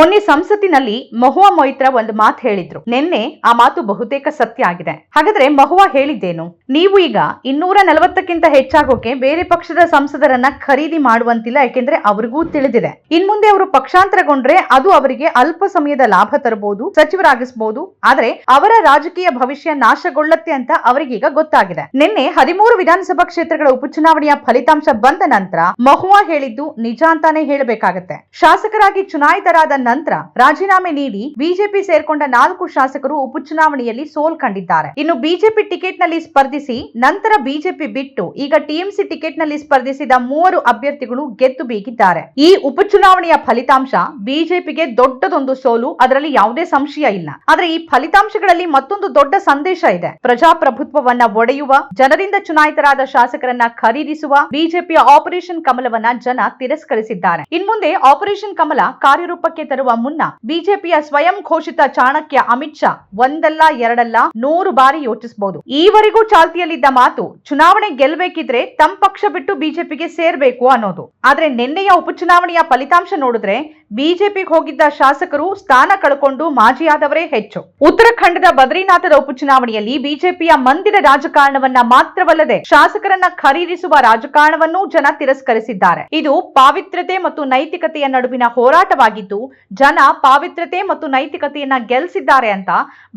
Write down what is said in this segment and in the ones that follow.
ಮೊನ್ನೆ ಸಂಸತ್ತಿನಲ್ಲಿ ಮಹುವಾ ಮೊಯ್ತ್ರ ಒಂದು ಮಾತು ಹೇಳಿದ್ರು. ನಿನ್ನೆ ಆ ಮಾತು ಬಹುತೇಕ ಸತ್ಯ ಆಗಿದೆ. ಹಾಗಾದ್ರೆ ಮಹುವಾ ಹೇಳಿದ್ದೇನು? ನೀವು ಈಗ ಇನ್ನೂರ ನಲವತ್ತಕ್ಕಿಂತ ಹೆಚ್ಚಾಗೋಕೆ ಬೇರೆ ಪಕ್ಷದ ಸಂಸದರನ್ನ ಖರೀದಿ ಮಾಡುವಂತಿಲ್ಲ ಯಾಕೆಂದ್ರೆ ಅವ್ರಿಗೂ ತಿಳಿದಿದೆ. ಇನ್ ಮುಂದೆ ಅವರು ಪಕ್ಷಾಂತರಗೊಂಡ್ರೆ ಅದು ಅವರಿಗೆ ಅಲ್ಪ ಸಮಯದ ಲಾಭ ತರಬಹುದು ಸಚಿವರಾಗಿಸಬಹುದು ಆದ್ರೆ ಅವರ ರಾಜಕೀಯ ಭವಿಷ್ಯ ನಾಶಗೊಳ್ಳತ್ತೆ ಅಂತ ಅವರಿಗೀಗ ಗೊತ್ತಾಗಿದೆ. ನಿನ್ನೆ ಹದಿಮೂರು ವಿಧಾನಸಭಾ ಕ್ಷೇತ್ರಗಳ ಉಪಚುನಾವಣೆಯ ಫಲಿತಾಂಶ ಬಂದ ನಂತರ ಮಹುವಾ ಹೇಳಿದ್ದು ನಿಜ ಅಂತಾನೆ ಹೇಳಬೇಕಾಗತ್ತೆ. ಶಾಸಕರಾಗಿ ಚುನಾಯಿತರಾದ ನಂತರ ರಾಜೀನಾಮೆ ನೀಡಿ ಬಿಜೆಪಿ ಸೇರ್ಕೊಂಡ ನಾಲ್ಕು ಶಾಸಕರು ಉಪಚುನಾವಣೆಯಲ್ಲಿ ಸೋಲ್ ಕಂಡಿದ್ದಾರೆ. ಇನ್ನು ಬಿಜೆಪಿ ಟಿಕೆಟ್ನಲ್ಲಿ ಸ್ಪರ್ಧಿಸಿ ನಂತರ ಬಿಜೆಪಿ ಬಿಟ್ಟು ಈಗ ಟಿಎಂಸಿ ಟಿಕೆಟ್ನಲ್ಲಿ ಸ್ಪರ್ಧಿಸಿದ ಮೂವರು ಅಭ್ಯರ್ಥಿಗಳು ಗೆದ್ದು ಬೀಗಿದ್ದಾರೆ. ಈ ಉಪಚುನಾವಣೆಯ ಫಲಿತಾಂಶ ಬಿಜೆಪಿಗೆ ದೊಡ್ಡದೊಂದು ಸೋಲು, ಅದರಲ್ಲಿ ಯಾವುದೇ ಸಂಶಯ ಇಲ್ಲ. ಆದ್ರೆ ಈ ಫಲಿತಾಂಶಗಳಲ್ಲಿ ಮತ್ತೊಂದು ದೊಡ್ಡ ಸಂದೇಶ ಇದೆ. ಪ್ರಜಾಪ್ರಭುತ್ವವನ್ನ ಒಡೆಯುವ, ಜನರಿಂದ ಚುನಾಯಿತರಾದ ಶಾಸಕರನ್ನ ಖರೀದಿಸುವ ಬಿಜೆಪಿಯ ಆಪರೇಷನ್ ಕಮಲವನ್ನ ಜನ ತಿರಸ್ಕರಿಸಿದ್ದಾರೆ. ಇನ್ಮುಂದೆ ಆಪರೇಷನ್ ಕಮಲ ಕಾರ್ಯರೂಪಕ್ಕೆ ತರುವ ಮುನ್ನ ಬಿಜೆಪಿಯ ಸ್ವಯಂ ಘೋಷಿತ ಚಾಣಕ್ಯ ಅಮಿತ್ ಶಾ ಒಂದಲ್ಲ ಎರಡಲ್ಲ ನೂರು ಬಾರಿ ಯೋಚಿಸಬಹುದು ಈವರೆಗೂ ಚಾಲ್ತಿಯಲ್ಲಿದ್ದ ಮಾತು ಚುನಾವಣೆ ಗೆಲ್ಬೇಕಿದ್ರೆ ತಮ್ಮ ಪಕ್ಷ ಬಿಟ್ಟು ಬಿಜೆಪಿಗೆ ಸೇರ್ಬೇಕು ಅನ್ನೋದು. ಆದ್ರೆ ನಿನ್ನೆಯ ಉಪಚುನಾವಣೆಯ ಫಲಿತಾಂಶ ನೋಡಿದ್ರೆ ಬಿಜೆಪಿಗೆ ಹೋಗಿದ್ದ ಶಾಸಕರು ಸ್ಥಾನ ಕಳ್ಕೊಂಡು ಮಾಜಿಯಾದವರೇ ಹೆಚ್ಚು. ಉತ್ತರಾಖಂಡದ ಬದ್ರಿನಾಥದ ಉಪಚುನಾವಣೆಯಲ್ಲಿ ಬಿಜೆಪಿಯ ಮಂದಿರ ರಾಜಕಾರಣವನ್ನ ಮಾತ್ರವಲ್ಲದೆ ಶಾಸಕರನ್ನ ಖರೀದಿಸುವ ರಾಜಕಾರಣವನ್ನೂ ಜನ ತಿರಸ್ಕರಿಸಿದ್ದಾರೆ. ಇದು ಪಾವಿತ್ರ್ಯತೆ ಮತ್ತು ನೈತಿಕತೆಯ ನಡುವಿನ ಹೋರಾಟವಾಗಿದ್ದು, ಜನ ಪಾವಿತ್ರ್ಯತೆ ಮತ್ತು ನೈತಿಕತೆಯನ್ನ ಗೆಲ್ಲಿಸಿದ್ದಾರೆ ಅಂತ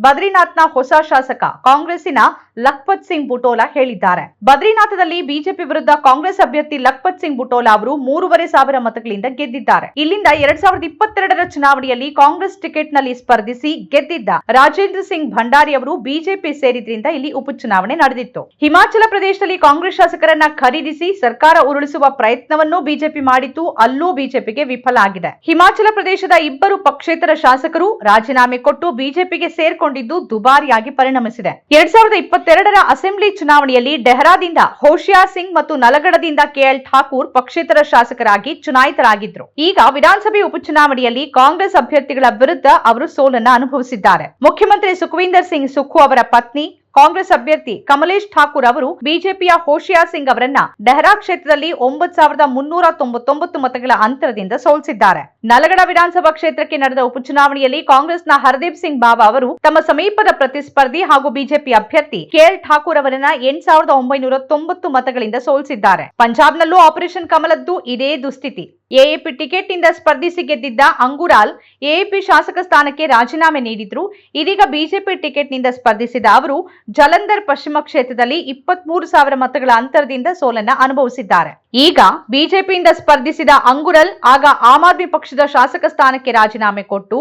ಬದ್ರಿನಾಥ್ನ ಹೊಸ ಶಾಸಕ ಕಾಂಗ್ರೆಸ್ಸಿನ ಲಖಪತ್ ಸಿಂಗ್ ಬುಟೋಲಾ ಹೇಳಿದ್ದಾರೆ. ಬದ್ರಿನಾಥದಲ್ಲಿ ಬಿಜೆಪಿ ವಿರುದ್ಧ ಕಾಂಗ್ರೆಸ್ ಅಭ್ಯರ್ಥಿ ಲಖಪತ್ ಸಿಂಗ್ ಬುಟೋಲಾ ಅವರು ಮೂರುವರೆ ಸಾವಿರ ಮತಗಳಿಂದ ಗೆದ್ದಿದ್ದಾರೆ. ಇಲ್ಲಿಂದ ಎರಡ್ ಸಾವಿರದ ಇಪ್ಪತ್ತೆರಡರ ಚುನಾವಣೆಯಲ್ಲಿ ಕಾಂಗ್ರೆಸ್ ಟಿಕೆಟ್ನಲ್ಲಿ ಸ್ಪರ್ಧಿಸಿ ಗೆದ್ದಿದ್ದ ರಾಜೇಂದ್ರ ಸಿಂಗ್ ಭಂಡಾರಿ ಅವರು ಬಿಜೆಪಿ ಸೇರಿದ್ರಿಂದ ಇಲ್ಲಿ ಉಪಚುನಾವಣೆ ನಡೆದಿತ್ತು. ಹಿಮಾಚಲ ಪ್ರದೇಶದಲ್ಲಿ ಕಾಂಗ್ರೆಸ್ ಶಾಸಕರನ್ನ ಖರೀದಿಸಿ ಸರ್ಕಾರ ಉರುಳಿಸುವ ಪ್ರಯತ್ನವನ್ನು ಬಿಜೆಪಿ ಮಾಡಿತ್ತು ಅಲ್ಲೂ ಬಿಜೆಪಿಗೆ ವಿಫಲ ಆಗಿದೆ. ಹಿಮಾಚಲ ಪ್ರದೇಶದ ಇಬ್ಬರು ಪಕ್ಷೇತರ ಶಾಸಕರು ರಾಜೀನಾಮೆ ಕೊಟ್ಟು ಬಿಜೆಪಿಗೆ ಸೇರ್ಕೊಂಡಿದ್ದು ದುಬಾರಿಯಾಗಿ ಪರಿಣಮಿಸಿದೆ. ಎರಡ್ ಸಾವಿರದ ಇಪ್ಪತ್ತೆರಡರ ಅಸೆಂಬ್ಲಿ ಚುನಾವಣೆಯಲ್ಲಿ ಡೆಹರಾದಿಂದ ಹೋಶಿಯಾ ಸಿಂಗ್ ಮತ್ತು ನಲಗಡದಿಂದ ಕೆಎಲ್ ಠಾಕೂರ್ ಪಕ್ಷೇತರ ಶಾಸಕರಾಗಿ ಚುನಾಯಿತರಾಗಿದ್ರು. ಈಗ ವಿಧಾನಸಭೆ ಉಪಚುನಾವಣೆಯಲ್ಲಿ ಕಾಂಗ್ರೆಸ್ ಅಭ್ಯರ್ಥಿಗಳ ವಿರುದ್ಧ ಅವರು ಸೋಲನ್ನ ಅನುಭವಿಸಿದ್ದಾರೆ. ಮುಖ್ಯಮಂತ್ರಿ ಸುಖವಿಂದರ್ ಸಿಂಗ್ ಸುಖು ಅವರ ಪತ್ನಿ, ಕಾಂಗ್ರೆಸ್ ಅಭ್ಯರ್ಥಿ ಕಮಲೇಶ್ ಠಾಕೂರ್ ಅವರು ಬಿಜೆಪಿಯ ಹೋಶಿಯಾರ್ ಸಿಂಗ್ ಅವರನ್ನ ಡೆಹರಾ ಕ್ಷೇತ್ರದಲ್ಲಿ ಒಂಬತ್ತು ಸಾವಿರದ ಮುನ್ನೂರ ತೊಂಬತ್ತೊಂಬತ್ತು ಮತಗಳ ಅಂತರದಿಂದ ಸೋಲಿಸಿದ್ದಾರೆ. ನಲಗಡ ವಿಧಾನಸಭಾ ಕ್ಷೇತ್ರಕ್ಕೆ ನಡೆದ ಉಪಚುನಾವಣೆಯಲ್ಲಿ ಕಾಂಗ್ರೆಸ್ನ ಹರ್ದೀಪ್ ಸಿಂಗ್ ಬಾಬಾ ಅವರು ತಮ್ಮ ಸಮೀಪದ ಪ್ರತಿಸ್ಪರ್ಧಿ ಹಾಗೂ ಬಿಜೆಪಿ ಅಭ್ಯರ್ಥಿ ಕೆಎಲ್ ಠಾಕೂರ್ ಅವರನ್ನ ಎಂಟು ಸಾವಿರದ ಒಂಬೈನೂರ ತೊಂಬತ್ತು ಮತಗಳಿಂದ ಸೋಲಿಸಿದ್ದಾರೆ. ಪಂಜಾಬ್ನಲ್ಲೂ ಆಪರೇಷನ್ ಕಮಲದ್ದು ಇದೇ ದುಸ್ಥಿತಿ. ಎಎಪಿ ಟಿಕೆಟ್ನಿಂದ ಸ್ಪರ್ಧಿಸಿ ಗೆದ್ದಿದ್ದ ಅಂಗುರಾಲ್ ಎಎಪಿ ಶಾಸಕ ಸ್ಥಾನಕ್ಕೆ ರಾಜೀನಾಮೆ ನೀಡಿದ್ರು. ಇದೀಗ ಬಿಜೆಪಿ ಟಿಕೆಟ್ನಿಂದ ಸ್ಪರ್ಧಿಸಿದ ಅವರು ಜಲಂಧರ್ ಪಶ್ಚಿಮ ಕ್ಷೇತ್ರದಲ್ಲಿ ಇಪ್ಪತ್ಮೂರು ಸಾವಿರ ಮತಗಳ ಅಂತರದಿಂದ ಸೋಲನ್ನ ಅನುಭವಿಸಿದ್ದಾರೆ. ಈಗ ಬಿಜೆಪಿಯಿಂದ ಸ್ಪರ್ಧಿಸಿದ ಅಂಗುರಲ್ ಆಗ ಆಮ್ ಆದ್ಮಿ ಪಕ್ಷದ ಶಾಸಕ ಸ್ಥಾನಕ್ಕೆ ರಾಜೀನಾಮೆ ಕೊಟ್ಟು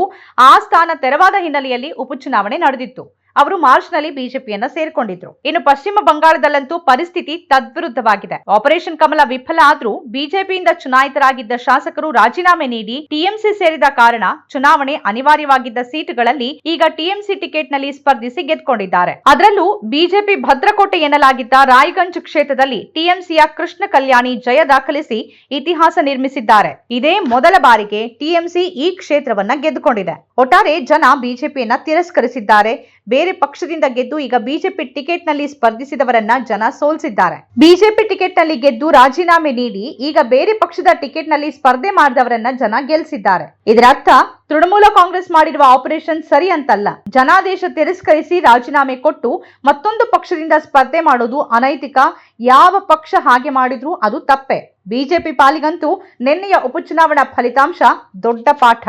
ಆ ಸ್ಥಾನ ತೆರವಾದ ಹಿನ್ನೆಲೆಯಲ್ಲಿ ಉಪಚುನಾವಣೆ ನಡೆದಿತ್ತು. ಅವರು ಮಾರ್ಚ್ನಲ್ಲಿ ಬಿಜೆಪಿಯನ್ನ ಸೇರಿಕೊಂಡಿದ್ರು. ಇನ್ನು ಪಶ್ಚಿಮ ಬಂಗಾಳದಲ್ಲಂತೂ ಪರಿಸ್ಥಿತಿ ತದ್ವಿರುದ್ಧವಾಗಿದೆ. ಆಪರೇಷನ್ ಕಮಲ ವಿಫಲ ಆದ್ರೂ ಬಿಜೆಪಿಯಿಂದ ಚುನಾಯಿತರಾಗಿದ್ದ ಶಾಸಕರು ರಾಜೀನಾಮೆ ನೀಡಿ ಟಿಎಂಸಿ ಸೇರಿದ ಕಾರಣ ಚುನಾವಣೆ ಅನಿವಾರ್ಯವಾಗಿದ್ದ ಸೀಟುಗಳಲ್ಲಿ ಈಗ ಟಿಎಂಸಿ ಟಿಕೆಟ್ನಲ್ಲಿ ಸ್ಪರ್ಧಿಸಿ ಗೆದ್ದುಕೊಂಡಿದ್ದಾರೆ ಅದರಲ್ಲೂ ಬಿಜೆಪಿ ಭದ್ರಕೋಟೆ ಎನ್ನಲಾಗಿದ್ದ ರಾಯ್ಗಂಜ್ ಕ್ಷೇತ್ರದಲ್ಲಿ ಟಿಎಂಸಿಯ ಕೃಷ್ಣ ಕಲ್ಯಾಣಿ ಜಯ ದಾಖಲಿಸಿ ಇತಿಹಾಸ ನಿರ್ಮಿಸಿದ್ದಾರೆ. ಇದೇ ಮೊದಲ ಬಾರಿಗೆ ಟಿಎಂಸಿ ಈ ಕ್ಷೇತ್ರವನ್ನ ಗೆದ್ದುಕೊಂಡಿದೆ. ಒಟ್ಟಾರೆ ಜನ ಬಿಜೆಪಿಯನ್ನ ತಿರಸ್ಕರಿಸಿದ್ದಾರೆ. ಬೇರೆ ಪಕ್ಷದಿಂದ ಗೆದ್ದು ಈಗ ಬಿಜೆಪಿ ಟಿಕೆಟ್ನಲ್ಲಿ ಸ್ಪರ್ಧಿಸಿದವರನ್ನ ಜನ ಸೋಲ್ಸಿದ್ದಾರೆ. ಬಿಜೆಪಿ ಟಿಕೆಟ್ನಲ್ಲಿ ಗೆದ್ದು ರಾಜೀನಾಮೆ ನೀಡಿ ಈಗ ಬೇರೆ ಪಕ್ಷದ ಟಿಕೆಟ್ನಲ್ಲಿ ಸ್ಪರ್ಧೆ ಮಾಡಿದವರನ್ನ ಜನ ಗೆಲ್ಸಿದ್ದಾರೆ. ಇದರರ್ಥ, ತೃಣಮೂಲ ಕಾಂಗ್ರೆಸ್ ಮಾಡಿರುವ ಆಪರೇಷನ್ ಸರಿ ಅಂತಲ್ಲ. ಜನಾದೇಶ ತಿರಸ್ಕರಿಸಿ ರಾಜೀನಾಮೆ ಕೊಟ್ಟು ಮತ್ತೊಂದು ಪಕ್ಷದಿಂದ ಸ್ಪರ್ಧೆ ಮಾಡೋದು ಅನೈತಿಕ. ಯಾವ ಪಕ್ಷ ಹಾಗೆ ಮಾಡಿದ್ರೂ ಅದು ತಪ್ಪೆ. ಬಿಜೆಪಿ ಪಾಲಿಗಂತೂ ನಿನ್ನೆಯ ಉಪಚುನಾವಣಾ ಫಲಿತಾಂಶ ದೊಡ್ಡ ಪಾಠ.